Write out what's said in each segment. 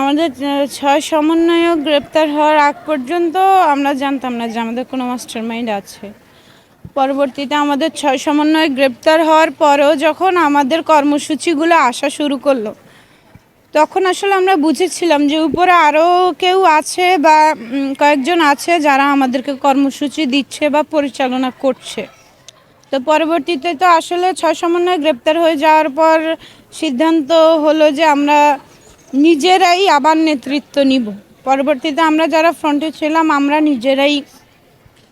আমাদের ছয় সমন্বয়ক গ্রেপ্তার হওয়ার আগ পর্যন্ত আমরা জানতাম না যে আমাদের কোনো মাস্টার মাইন্ড আছে। পরবর্তীতে আমাদের ছয় সমন্বয়ক গ্রেপ্তার হওয়ার পরেও যখন আমাদের কর্মসূচিগুলো আসা শুরু করল, তখন আসলে আমরা বুঝেছিলাম যে উপরে আরও কেউ আছে বা কয়েকজন আছে যারা আমাদেরকে কর্মসূচি দিচ্ছে বা পরিচালনা করছে। তো পরবর্তীতে তো আসলে ছয় সমন্বয় গ্রেপ্তার হয়ে যাওয়ার পর সিদ্ধান্ত হলো যে আমরা নিজেরাই আবার নেতৃত্ব নিব। পরবর্তীতে আমরা যারা ফ্রন্টে ছিলাম, আমরা নিজেরাই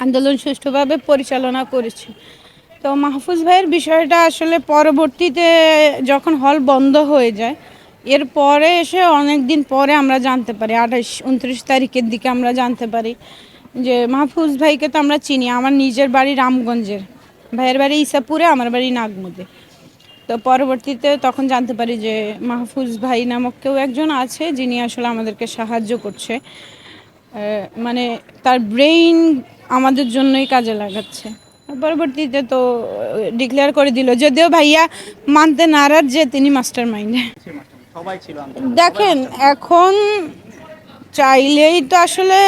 আন্দোলন সুষ্ঠুভাবে পরিচালনা করেছি। তো মাহফুজ ভাইয়ের বিষয়টা আসলে পরবর্তীতে যখন হল বন্ধ হয়ে যায়, এর পরে এসে অনেক দিন পরে আমরা জানতে পারি আঠাশ উনত্রিশ তারিখের দিকে আমরা জানতে পারি যে মাহফুজ ভাইকে তো আমরা চিনি, আমার নিজের বাড়ি রামগঞ্জের। ভাইয়ের বাড়ি ইসাপুরে আমার বাড়ি নাগমুদে। তো পরবর্তীতে তখন জানতে পারি যে মাহফুজ ভাই নামক কেউ একজন আছে যিনি আসলে আমাদেরকে সাহায্য করছে। মানে তার ব্রেইন আমাদের জন্যই কাজে লাগাচ্ছে। পরবর্তীতে তো ডিক্লেয়ার করে দিল যদিও ভাইয়া মানতে নারাজ যে তিনি মাস্টার মাইন্ডে। দেখেন এখন চাইলেই তো আসলে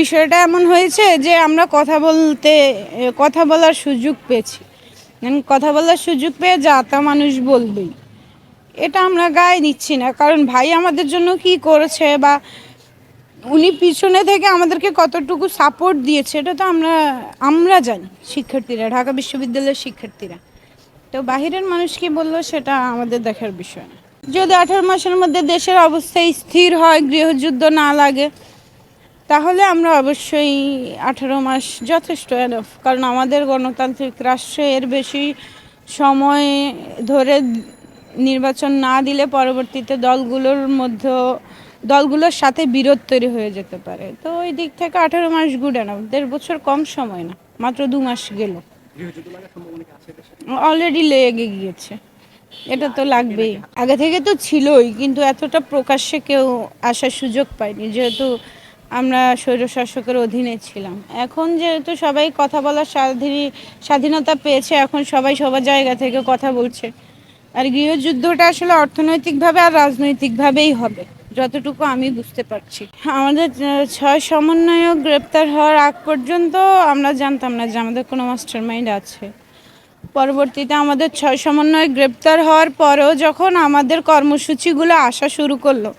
বিষয়টা এমন হয়েছে যে আমরা কথা বলতে কথা বলার সুযোগ পেয়েছি। কথা বলার সুযোগ পেয়ে যা, তা মানুষ বলবেই। এটা আমরা গায়ে নিচ্ছি না, কারণ ভাই আমাদের জন্য কি করেছে বা উনি পিছনে থেকে আমাদেরকে কতটুকু সাপোর্ট দিয়েছে, এটা তো আমরা আমরা জানি, শিক্ষার্থীরা, ঢাকা বিশ্ববিদ্যালয়ের শিক্ষার্থীরা। তো বাহিরের মানুষ কি বলল সেটা আমাদের দেখার বিষয় না। যদি আঠারো মাসের মধ্যে দেশের অবস্থা স্থির হয়, গৃহযুদ্ধ না লাগে তাহলে আমরা অবশ্যই আঠারো মাস যথেষ্ট এনফ কারণ আমাদের গণতান্ত্রিক রাষ্ট্রে এর বেশি সময় ধরে নির্বাচন না দিলে পরবর্তীতে দলগুলোর মধ্যে, দলগুলোর সাথে বিরোধ তৈরি হয়ে যেতে পারে। তো ওই দিক থেকে আঠেরো মাস গুড এনফ দেড় বছর কম সময় না, মাত্র দু মাস গেল। অলরেডি লেগে গিয়েছে, এটা তো লাগবেই। আগে থেকে তো ছিলই, কিন্তু এতটা প্রকাশ্যে কেউ আসার সুযোগ পায়নি, যেহেতু আমরা স্বৈরশাসকের অধীনে ছিলাম। এখন যেহেতু সবাই কথা বলার স্বাধীন- স্বাধীনতা পেয়েছে, এখন সবাই সবার জায়গা থেকে কথা বলছে। আর গৃহযুদ্ধটা আসলে অর্থনৈতিকভাবে আর রাজনৈতিকভাবেই হবে, যতটুকু আমি বুঝতে পারছি। আমাদের ছয় সমন্বয়ক গ্রেপ্তার হওয়ার আগ পর্যন্ত আমরা জানতাম না যে আমাদের কোনো মাস্টার মাইন্ড আছে। পরবর্তীতে আমাদের ছয় সমন্বয় গ্রেপ্তার হওয়ার পরেও যখন আমাদের কর্মসূচিগুলো আসা শুরু করল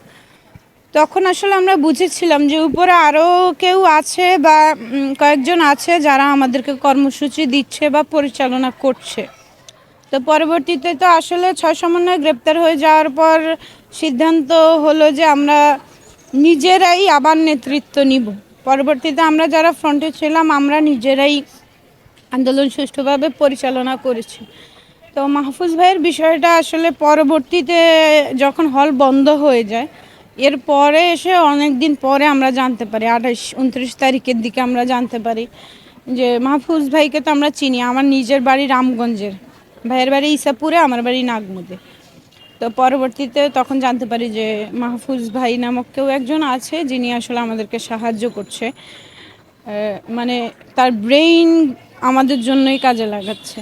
তখন আসলে আমরা বুঝেছিলাম যে উপরে আরও কেউ আছে বা কয়েকজন আছে যারা আমাদেরকে কর্মসূচি দিচ্ছে বা পরিচালনা করছে। তো পরবর্তীতে তো আসলে ছয় সমন্বয় গ্রেপ্তার হয়ে যাওয়ার পর সিদ্ধান্ত হলো যে আমরা নিজেরাই আবার নেতৃত্ব নিব। পরবর্তীতে আমরা যারা ফ্রন্টে ছিলাম, আমরা নিজেরাই আন্দোলন সুষ্ঠুভাবে পরিচালনা করেছি। তো মাহফুজ ভাইয়ের বিষয়টা আসলে পরবর্তীতে যখন হল বন্ধ হয়ে যায় এর পরে এসে অনেক দিন পরে আমরা জানতে পারি আঠাশ উনত্রিশ তারিখের দিকে আমরা জানতে পারি যে মাহফুজ ভাইকে তো আমরা চিনি, আমার নিজের বাড়ি রামগঞ্জের। ভাইয়ের বাড়ি ইসাপুরে আমার বাড়ি নাগমুদে। তো পরবর্তীতে তখন জানতে পারি যে মাহফুজ ভাই নামক কেউ একজন আছে যিনি আসলে আমাদেরকে সাহায্য করছে। মানে তার ব্রেইন আমাদের জন্যই কাজে লাগাচ্ছে।